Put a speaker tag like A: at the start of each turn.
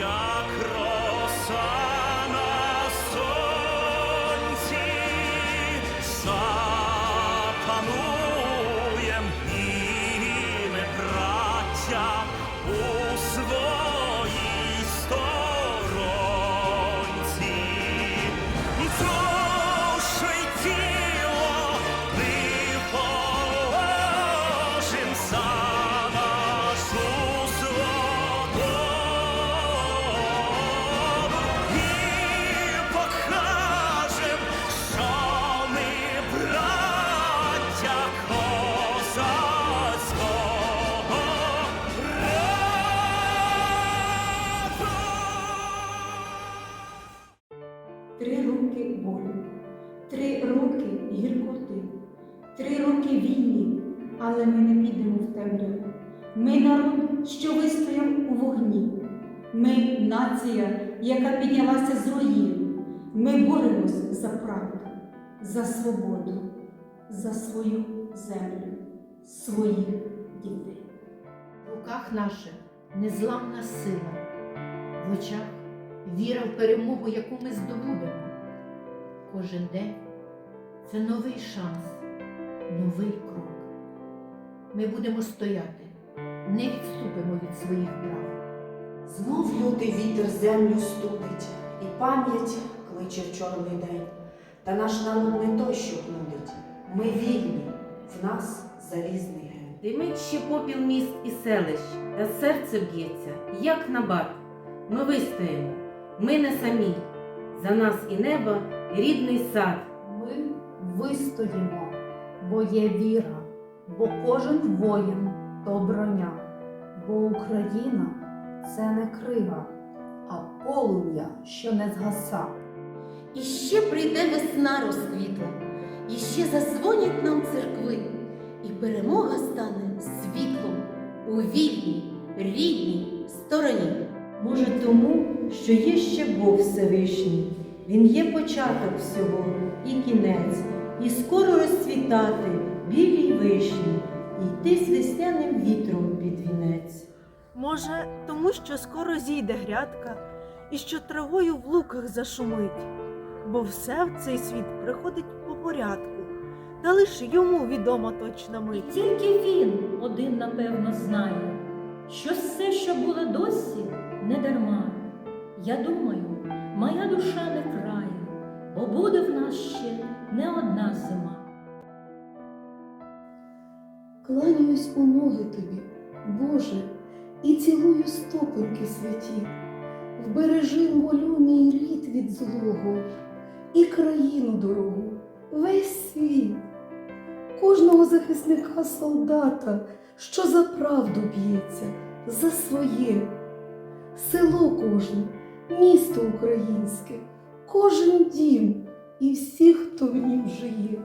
A: John. болю, три роки гіркоти, три роки війни, але ми не підемо в темряву. Ми народ, що вистояв у вогні. Ми нація, яка піднялася з руїн. Ми боремось за правду, за свободу, за свою землю, своїх дітей.
B: В руках наша незламна сила, в очах віра в перемогу, яку ми здобудемо. Кожен день це новий шанс, новий крок. Ми будемо стояти, не відступимо від своїх прав.
C: Знов лютий вітер землю студить, і пам'ять кличе в чорний день. Та наш народ не той, що нудить. Ми вільні, в нас залізний ген.
D: Димить ще попіл міст і селищ, та серце б'ється, як на бат. Ми вистоїмо, ми не самі. За нас і небо, рідний сад.
E: Ми вистоїмо, бо є віра, бо кожен воїн то броня, бо Україна це не крига, а полум'я, що не згаса.
F: І ще прийде весна розквітла, і ще зазвонять нам церкви, і перемога стане світлом у вільній, рідній стороні.
G: Може, тому, що є ще Бог Всевишній. Він є початок всього і кінець, і скоро розцвітати білій вишні, і йти з весняним вітром під вінець.
H: Може, тому що скоро зійде грядка, і що травою в луках зашумить, бо все в цей світ приходить по порядку, та лиш йому відома точна мить.
I: Тільки він один напевно знає, що все, що було досі, не дарма. Я думаю, моя душа не крає, бо буде в нас ще не одна зима.
J: Кланяюсь у ноги тобі, Боже, і цілую стопинки святі. Вбережи, молю мій рід від злого і країну дорогу, весь світ, кожного захисника солдата, що за правду б'ється, за своє, село кожне, місто українське, кожен дім і всіх, хто в нім жиє.